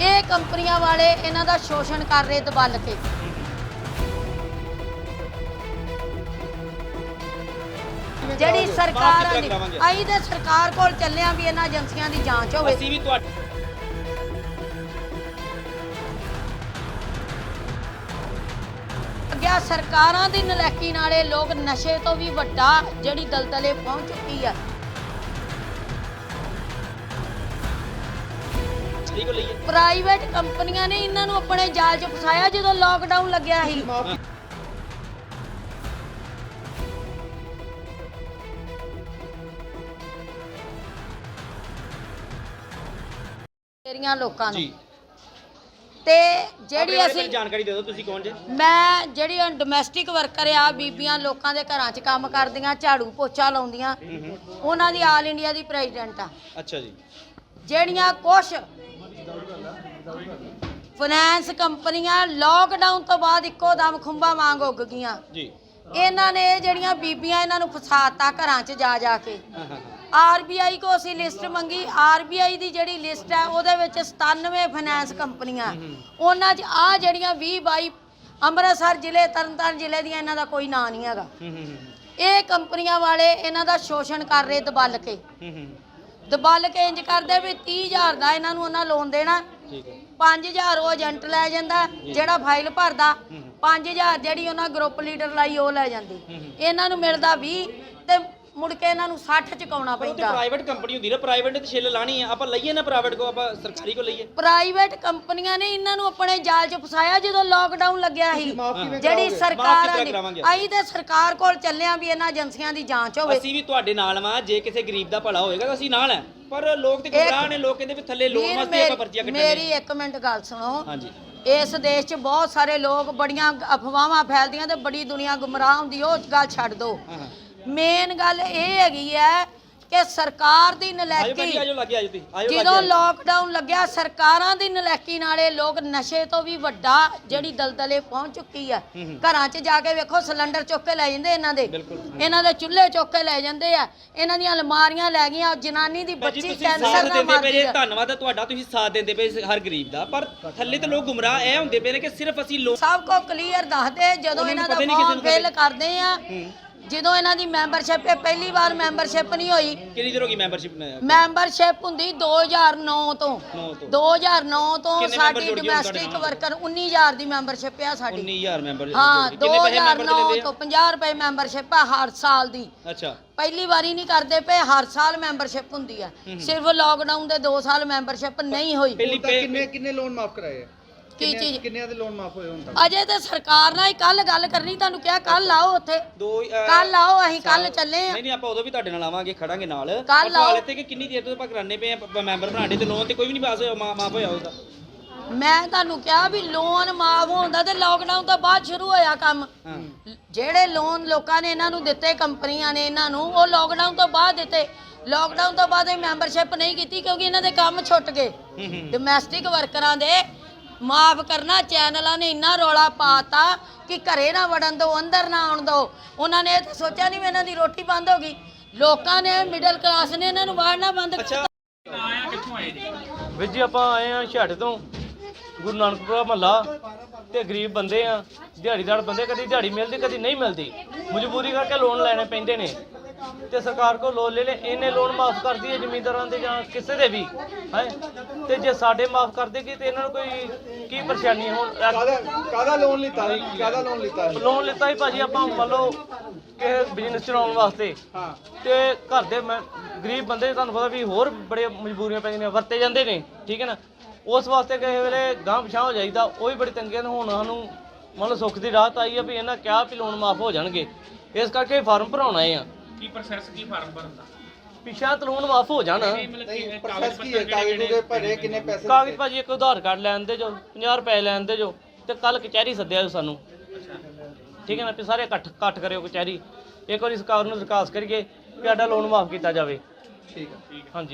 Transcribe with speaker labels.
Speaker 1: ਇਹ ਕੰਪਨੀਆਂ ਵਾਲੇ ਇਹਨਾਂ ਦਾ ਸ਼ੋਸ਼ਣ ਕਰ ਰਹੇ ਦਬਲ ਕੇ। ਜਿਹੜੀ ਸਰਕਾਰਾਂ
Speaker 2: ਕਰਾਵਾਂਗੇ?
Speaker 1: ਆਈ ਤੇ ਸਰਕਾਰ ਕੋਲ ਚੱਲਿਆ ਵੀ ਇਹਨਾਂ ਏਜੰਸੀਆਂ ਦੀ ਜਾਂਚ ਹੋਵੇ।
Speaker 2: ਅਸੀਂ ਵੀ ਤੁਹਾਡੇ
Speaker 1: ਅੱਗਿਆ ਸਰਕਾਰਾਂ ਦੀ ਨਲਾਇਕੀ ਨਾਲੇ ਲੋਕ ਨਸ਼ੇ ਤੋਂ ਵੀ ਵੱਡਾ ਜਿਹੜੀ ਦਲਦਲੇ ਪਹੁੰਚ ਚੁੱਕੀ ਆ।
Speaker 2: ਸਹੀ ਕੋ ਲਈਏ
Speaker 1: ਪ੍ਰਾਈਵੇਟ ਕੰਪਨੀਆਂ ਨੇ ਇਹਨਾਂ ਨੂੰ ਆਪਣੇ ਜਾਲ 'ਚ ਫਸਾਇਆ ਜਦੋਂ ਲੋਕਡਾਊਨ ਲੱਗਿਆ ਸੀ। ਤੇਰੀਆਂ ਲੋਕਾਂ ਨੂੰ।
Speaker 2: ਜੀ।
Speaker 1: ਤੇ ਜਿਹੜੀ ਅਸੀਂ
Speaker 2: ਜਾਣਕਾਰੀ ਦੇ ਦਿਓ ਤੁਸੀਂ ਕੌਣ ਜੇ?
Speaker 1: ਮੈਂ ਜਿਹੜੀ ਡੋਮੈਸਟਿਕ ਵਰਕਰ ਆ ਬੀਬੀਆਂ ਲੋਕਾਂ ਦੇ ਘਰਾਂ 'ਚ ਕੰਮ ਕਰਦੀਆਂ ਝਾੜੂ ਪੋਚਾ ਲਾਉਂਦੀਆਂ ਉਹਨਾਂ ਦੀ ਆਲ ਇੰਡੀਆ ਦੀ ਪ੍ਰੈਜ਼ੀਡੈਂਟ ਆ।
Speaker 2: ਅੱਛਾ ਜੀ।
Speaker 1: ਜਿਹੜੀਆਂ ਕੁਛ ਫਾਈਨੈਂਸ ਕੰਪਨੀਆਂ ਲੋਕਡਾਊਨ ਤੋਂ ਬਾਅਦ ਇੱਕੋ ਦਮ ਖੁੰਬਾ ਵਾਂਗ ਉੱਗ ਗਈਆਂ।
Speaker 2: ਜੀ।
Speaker 1: ਇਹਨਾਂ ਨੇ ਇਹ ਜਿਹੜੀਆਂ ਬੀਬੀਆਂ ਇਹਨਾਂ ਨੂੰ ਫਸਾਤਾ ਘਰਾਂ 'ਚ ਜਾ ਜਾ ਕੇ। ਆਰਬੀਆਈ ਕੋ ਅਸੀਂ ਲਿਸਟ ਮੰਗੀ। ਆਰਬੀਆਈ ਦੀ ਜਿਹੜੀ ਲਿਸਟ ਹੈ ਉਹਦੇ ਵਿੱਚ 97 ਫਾਈਨੈਂਸ ਕੰਪਨੀਆਂ। ਉਹਨਾਂ 'ਚ ਆ ਜਿਹੜੀਆਂ 20 22 ਅੰਮ੍ਰਿਤਸਰ ਜ਼ਿਲ੍ਹੇ ਤਰਨਤਾਰਨ ਜ਼ਿਲ੍ਹੇ ਦੀਆਂ ਇਹਨਾਂ ਦਾ ਕੋਈ ਨਾਂ ਨਹੀਂ ਹੈਗਾ। ਇਹ ਕੰਪਨੀਆਂ ਵਾਲੇ ਇਹਨਾਂ ਦਾ ਸ਼ੋਸ਼ਣ ਕਰ ਰਹੇ ਦਬਲ ਕੇ। ਦਬਲ ਕੇ ਇੰਜ ਕਰਦੇ ਵੀ 30000 ਦਾ ਇਹਨਾਂ ਨੂੰ ਉਹਨਾਂ ਲੋਨ ਦੇਣਾ।
Speaker 2: ਠੀਕ ਹੈ।
Speaker 1: 5000 ਉਹ ਏਜੰਟ ਲੈ ਜਾਂਦਾ ਜਿਹੜਾ ਫਾਈਲ ਭਰਦਾ। 5000 ਜਿਹੜੀ ਉਹਨਾਂ ਗਰੁੱਪ ਲੀਡਰ ਲਾਈ ਉਹ ਲੈ ਜਾਂਦੀ। ਇਹਨਾਂ ਨੂੰ ਮਿਲਦਾ 20 ਤੇ ਮੁੜ ਕੇ ਇਹਨਾਂ ਨੂੰ 60 ਚੁਕਾਉਣਾ
Speaker 2: ਪਰ ਉਹ ਤੇ
Speaker 1: ਪੈਂਦਾ।
Speaker 2: ਪ੍ਰਾਈਵੇਟ ਕੰਪਨੀ ਹੁੰਦੀ ਨਾ ਪ੍ਰਾਈਵੇਟ ਤੇ ਛਿੱਲ ਲਾਣੀ ਆ। ਆਪਾਂ ਲਈਏ ਨਾ ਪ੍ਰਾਈਵੇਟ ਕੋ ਆਪਾਂ ਸਰਕਾਰੀ ਕੋ ਲਈਏ।
Speaker 1: ਪ੍ਰਾਈਵੇਟ ਕੰਪਨੀਆਂ ਨੇ ਇਹਨਾਂ ਨੂੰ ਆਪਣੇ ਜਾਲ 'ਚ ਫਸਾਇਆ ਜਦੋਂ ਲੋਕਡਾਊਨ ਲੱਗਿਆ ਸੀ। ਜਿਹੜੀ
Speaker 2: ਮਾਫ਼
Speaker 1: ਸਰਕਾਰਾਂ ਦੀ
Speaker 2: ਕਰਾਵਾਂਗੇ?
Speaker 1: ਆਈ ਤੇ ਸਰਕਾਰ ਕੋਲ ਚੱਲਿਆ ਵੀ ਇਹਨਾਂ ਏਜੰਸੀਆਂ ਦੀ ਜਾਂਚ ਹੋਵੇ।
Speaker 2: ਅਸੀਂ ਵੀ ਤੁਹਾਡੇ ਨਾਲ ਵਾਂ ਜੇ ਕਿਸੇ ਗਰੀਬ ਦਾ ਭਲਾ ਹੋਏਗਾ ਤਾਂ ਅਸੀਂ ਨਾਲ ਹੈ ਪਰ ਲੋਕ ਤੇ ਗੁੰਮਰਾਹ ਨੇ ਲੋਕ ਕਹਿੰਦੇ ਵੀ ਥੱਲੇ ਲੋਨ
Speaker 1: ਵੀਰ,
Speaker 2: ਵਾਸਤੇ ਆਪਾਂ
Speaker 1: ਮੇਰੀ-
Speaker 2: ਪਰਚੀਆਂ
Speaker 1: ਮੇਰੀ
Speaker 2: ਕੱਟਣੀਆਂ
Speaker 1: ਇੱਕ ਮਿੰਟ ਗੱਲ ਸੁਣੋ।
Speaker 2: ਹਾਂਜੀ।
Speaker 1: ਇਸ ਦੇਸ਼ 'ਚ ਬਹੁਤ ਸਾਰੇ ਲੋਕ ਬੜੀਆਂ ਅਫਵਾਹਾਂ ਫੈਲਦੀਆਂ ਤੇ ਬੜੀ ਦੁਨੀਆ ਗੁੰਮਰਾਹ ਹੁੰਦੀ ਉਹ ਗੱਲ ਛੱਡ ਦਿਓ
Speaker 2: ਹਾਂ ਹਾਂ।
Speaker 1: ਮੇਨ ਗੱਲ ਇਹ ਹੈਗੀ ਹੈ ਕਿ ਸਰਕਾਰ ਦੀ
Speaker 2: ਆਜੋ
Speaker 1: ਨਲਾਇਕੀ
Speaker 2: ਭਾਜੀ ਆਜੋ ਲੱਗੇ ਆਜੋ ਤੁਸੀਂ ਆਜੋ
Speaker 1: ਜਦੋਂ
Speaker 2: ਲੱਗੇ।
Speaker 1: ਲੋਕਡਾਊਨ ਲੱਗਿਆ ਸਰਕਾਰਾਂ ਦੀ ਨਲਾਇਕੀ ਨਾਲੇ ਲੋਕ ਨਸ਼ੇ ਤੋਂ ਵੀ ਵੱਡਾ ਜਿਹੜੀ ਦਲਦਲੇ ਪਹੁੰਚ ਚੁੱਕੀ ਆ। ਘਰਾਂ 'ਚ ਜਾ ਕੇ ਵੇਖੋ ਸਿਲੰਡਰ ਚੁੱਕ ਕੇ ਲੈ ਜਾਂਦੇ ਇਹਨਾਂ ਦੇ।
Speaker 2: ਬਿਲਕੁਲ।
Speaker 1: ਇਹਨਾਂ ਦੇ ਚੁੱਲ੍ਹੇ ਚੁੱਕ ਕੇ ਲੈ ਜਾਂਦੇ ਆ। ਇਹਨਾਂ ਦੀਆਂ ਅਲਮਾਰੀਆਂ ਲੈ ਗਈਆਂ ਉਹ ਜਨਾਨੀ ਦੀ
Speaker 2: ਭਾਜੀ
Speaker 1: ਬੱਚੀ
Speaker 2: ਤੁਸੀਂ
Speaker 1: ਕੈਂਸਰ
Speaker 2: ਸਾਥ
Speaker 1: ਨਾਲ
Speaker 2: ਦਿੰਦੇ ਪਏ
Speaker 1: ਮਰਦੀ
Speaker 2: ਜੇ
Speaker 1: ਆ।
Speaker 2: ਧੰਨਵਾਦ ਹੈ ਤੁਹਾਡਾ ਤੁਸੀਂ ਸਾਥ ਦਿੰਦੇ ਪਏ ਇਸ ਹਰ ਗਰੀਬ ਦਾ। ਪਰ ਥੱਲੇ ਤੇ ਲੋਕ ਗੁੰਮਰਾਹ ਇਹ ਹੁੰਦੇ ਪਏ ਨੇ ਕਿ ਸਿਰਫ ਅਸੀਂ ਲੋਕ
Speaker 1: ਸਭ ਕੋ ਕਲੀਅਰ ਦੱਸਦੇ ਜਦੋਂ
Speaker 2: ਉਹਨਾਂ ਨੂੰ
Speaker 1: ਇਹਨਾਂ ਦਾ
Speaker 2: ਪਤਾ ਹੀ ਨਹੀਂ ਕਿਸੇ
Speaker 1: ਫਾਰਮ
Speaker 2: ਨੂੰ
Speaker 1: ਫਿਲ ਕਰਦੇ ਆ ਜਦੋਂ ਇਹਨਾਂ ਦੀ ਮੈਂਬਰਸ਼ਿਪ ਪਹਿਲੀ ਵਾਰ ਮੈਂਬਰਸ਼ਿਪ ਨਹੀਂ ਹੋਈ।
Speaker 2: ਕਿੰਨੀ ਦੇਰ ਹੋ ਗਈ ਮੈਂਬਰਸ਼ਿਪ ਨੇ
Speaker 1: ਮੈਂਬਰਸ਼ਿਪ ਹੁੰਦੀ 2009 ਤੋਂ।
Speaker 2: ਨੌ ਤੋਂ।
Speaker 1: 2009 ਤੋਂ
Speaker 2: ਕਿੰਨੇ
Speaker 1: ਸਾਡੀ
Speaker 2: ਜੁੜ ਗਏ ਹੁਣ ਤੁਹਾਡੇ
Speaker 1: ਡੋਮੈਸਟਿਕ? ਵਰਕਰ 19000 ਦੀ ਮੈਂਬਰਸ਼ਿਪ ਆ ਸਾਡੀ।
Speaker 2: 19000 ਮੈਂਬਰ
Speaker 1: ਹਾਂ
Speaker 2: ਕਿੰਨੇ ਪੈਸੇ ਮੈਂਬਰ ਦੇ
Speaker 1: 2009
Speaker 2: ਦਿੰਦੇ
Speaker 1: ਤੋਂ 50 ਰੁਪਏ ਮੈਂਬਰਸ਼ਿਪ ਆ ਹਰ ਸਾਲ ਦੀ।
Speaker 2: ਆ ਅੱਛਾ।
Speaker 1: ਪਹਿਲੀ ਵਾਰੀ ਨਹੀਂ ਕਰਦੇ ਪਏ ਹਰ ਸਾਲ ਮੈਂਬਰਸ਼ਿਪ ਹੁੰਦੀ ਆ। ਸਿਰਫ ਲੋਕਡਾਊਨ ਦੇ 2 ਸਾਲ ਮੈਂਬਰਸ਼ਿਪ ਨਹੀਂ ਹੋਈ।
Speaker 2: ਪਹਿਲੀ
Speaker 3: ਹੁਣ ਤੱਕ ਕਿੰਨੇ ਕਿੰਨੇ ਲੋਨ ਮਾਫ ਕਰਾਏ ਆ?
Speaker 1: ਕੀ
Speaker 3: ਕਿੰਨੇ-
Speaker 1: ਚੀਜ਼?
Speaker 3: ਕਿੰਨਿਆਂ ਦੇ ਲੋਨ ਮਾਫ ਹੋਏ ਹੁਣ ਤੱਕ?
Speaker 1: ਅਜੇ ਤੇ ਸਰਕਾਰ ਨਾਲ ਹੀ ਕੱਲ ਗੱਲ ਕਰਨੀ ਤੁਹਾਨੂੰ ਕਿਹਾ ਕੱਲ ਆਓ ਉੱਥੇ।
Speaker 2: ਦੋ ਅਹ,
Speaker 1: ਕੱਲ ਆਓ ਅਸੀਂ ਕੱਲ ਚੱਲੇ ਆ
Speaker 2: ਨਹੀਂ ਨਹੀਂ ਆਪਾਂ ਉਦੋਂ ਵੀ ਤੁਹਾਡੇ ਨਾਲ ਆਵਾਂਗੇ ਖੜਾਂਗੇ ਨਾਲ।
Speaker 1: ਕੱਲ੍ਹ
Speaker 2: ਪਰ ਸਵਾਲ
Speaker 1: ਆਓ।
Speaker 2: ਇੱਥੇ ਕਿ ਕਿੰਨੀ ਦੇਰ ਤੋਂ ਆਪਾਂ ਕਰਾਨੇ ਪਏ ਆ ਮੈਂਬਰ ਬਣਾਣੇ ਤੇ ਲੋਨ ਤੇ ਕੋਈ ਵੀ ਨਹੀਂ ਪਾਸ ਹੋਇਆ ਮਾ- ਮਾਫ ਹੋਇਆ ਉਹਦਾ।
Speaker 1: ਮੈਂ ਤੁਹਾਨੂੰ ਕਿਹਾ ਵੀ ਲੋਨ ਮਾਫ ਹੁੰਦਾ ਤੇ ਲੋਕਡਾਊਨ ਤੋਂ ਬਾਅਦ ਸ਼ੁਰੂ ਹੋਇਆ ਕੰਮ।
Speaker 2: ਹਾਂ।
Speaker 1: ਜਿਹੜੇ ਲੋਨ ਲੋਕਾਂ ਨੇ ਇਹਨਾਂ ਨੂੰ ਦਿੱਤੇ ਕੰਪਨੀਆਂ ਨੇ ਇਹਨਾਂ ਨੂੰ ਉਹ ਲੋਕਡਾਊਨ ਤੋਂ ਬਾਅਦ ਦਿੱਤੇ। ਲੋਕਡਾਊਨ ਤੋਂ ਬਾਅਦ ਇਹ ਮੈਂਬਰਸ਼ਿਪ ਨਹੀਂ ਕੀਤੀ ਕਿਉਂਕਿ ਇਹਨਾਂ ਦੇ ਕੰਮ ਛੁੱਟ ਗਏ।
Speaker 2: ਹੂੰ ਹੂੰ।
Speaker 1: ਡੋਮੈਸਟਿਕ ਵਰਕਰਾਂ ਦੇ ਮਾਫ ਕਰਨਾ ਚੈਨਲਾਂ ਨੇ ਇੰਨਾ ਰੌਲਾ ਪਾਤਾ ਕਿ ਘਰੇ ਨਾ ਵੜਨ ਦੋ ਅੰਦਰ ਨਾ ਆਉਣ ਦੋ। ਉਹਨਾਂ ਨੇ ਇਹ ਤਾਂ ਸੋਚਿਆ ਨਹੀਂ ਵੀ ਇਹਨਾਂ ਦੀ ਰੋਟੀ ਬੰਦ ਹੋ ਗਈ। ਲੋਕਾਂ ਨੇ ਮਿਡਲ ਕਲਾਸ ਨੇ ਇਹਨਾਂ ਨੂੰ ਵਾੜਨਾ ਬੰਦ
Speaker 4: ਵੀਰ ਜੀ ਆਪਾਂ ਆਏ ਆ ਛੱਡ ਤੋਂ। ਗੁਰੂ ਨਾਨਕਪੁਰਾ ਮਹੱਲਾ। ਤੇ ਗਰੀਬ ਬੰਦੇ ਆ। ਦਿਹਾੜੀਦਾਰ ਬੰਦੇ ਕਦੀ ਦਿਹਾੜੀ ਮਿਲਦੀ ਕਦੀ ਨਹੀਂ ਮਿਲਦੀ। ਮਜਬੂਰੀ ਕਰਕੇ ਲੋਨ ਲੈਣੇ ਪੈਂਦੇ ਨੇ। ਤੇ ਸਰਕਾਰ ਕੋਲ ਲੋਨ ਲੈ ਲੈ ਇਹਨੇ ਲੋਨ ਮਾਫ ਕਰਦੀ ਹੈ ਜ਼ਮੀਂਦਾਰਾਂ ਦੇ ਜਾਂ ਕਿਸੇ ਦੇ ਵੀ ਹੈ? ਤੇ ਜੇ ਸਾਡੇ ਮਾਫ ਕਰ ਦੇਗੀ ਤੇ ਇਹਨਾਂ ਨੂੰ ਕੋਈ ਕੀ ਪਰੇਸ਼ਾਨੀ ਹੈ? ਹੁਣ
Speaker 3: ਕਾਹਦਾ ਕਾਹਦਾ ਲੋਨ ਲਿੱਤਾ ਹੈ ਕਾਹਦਾ ਲੋਨ ਲਿੱਤਾ ਹੈ
Speaker 4: ਲੋਨ ਲਿੱਤਾ ਹੀ ਭਾਜੀ ਆਪਾਂ ਮੰਨ ਲਓ ਕਿ ਬਿਜ਼ਨਸ ਚਲਾਉਣ ਵਾਸਤੇ।
Speaker 3: ਹਾਂ।
Speaker 4: ਤੇ ਘਰ ਦੇ ਮੈਂ ਗਰੀਬ ਬੰਦੇ ਤੁਹਾਨੂੰ ਪਤਾ ਵੀ ਹੋਰ ਬੜੇ ਮਜਬੂਰੀਆਂ ਪੈਂਦੀਆਂ ਨੇ ਵਰਤੇ ਜਾਂਦੇ ਨੇ ਠੀਕ ਹੈ ਨਾ? ਉਸ ਵਾਸਤੇ ਕਿਸੇ ਵੇਲੇ ਗਾਂਹ ਪਿਛਾਂ ਹੋ ਜਾਈਦਾ ਉਹ ਵੀ ਬੜੀ ਤੰਗੀਆਂ ਨੇ ਹੁਣ ਸਾਨੂੰ ਮੰਨ ਸੁੱਖ ਦੀ ਰਾਹਤ ਆਈ ਆ ਵੀ ਇਹਨਾਂ ਕਿਹਾ ਵੀ ਲੋਨ ਮਾਫ ਹੋ ਜਾਣਗੇ। ਇਸ ਕਰਕੇ ਫਾਰਮ ਭਰਾਉਣਾ ਆ।
Speaker 5: ਕੀ ਪ੍ਰੋਸੈਸ ਕੀ ਫਾਰਮ ਭਰਨ ਦਾ?
Speaker 4: ਪਿਛਾਂ ਤੇ ਲੋਨ ਮਾਫ ਹੋ ਜਾਣ।
Speaker 3: ਨਹੀਂ ਪ੍ਰੋਸੈਸ ਕੀ ਹੈ? ਕਾਗਜ਼ ਦੇ ਭਰੇ ਕਿੰਨੇ ਪੈਸੇ
Speaker 4: ਕਾਗਜ਼ ਭਾਜੀ ਇੱਕ ਆਧਾਰ ਕਾਰਡ ਲੈਣ ਦੇ ਜੋ 50 ਰੁਪਏ ਲੈਣ ਦੇ ਜੋ ਤੇ ਕੱਲ ਕਚਹਿਰੀ ਸੱਦਿਆ ਜੋ ਸਾਨੂੰ। ਠੀਕ ਹੈ ਨਾ ਵੀ ਸਾਰੇ ਇਕੱਠ ਇਕੱਠ ਕਰਿਓ ਕਚਹਿਰੀ। ਇੱਕ ਵਾਰੀ ਸਰਕਾਰ ਨੂੰ ਦਰਖਾਸਤ ਕਰੀਏ ਕਿ ਸਾਡਾ ਲੋਨ ਮਾਫ ਕੀਤਾ ਜਾਵੇ।
Speaker 3: ਠੀਕ ਹੈ।
Speaker 4: ਹਾਂਜੀ।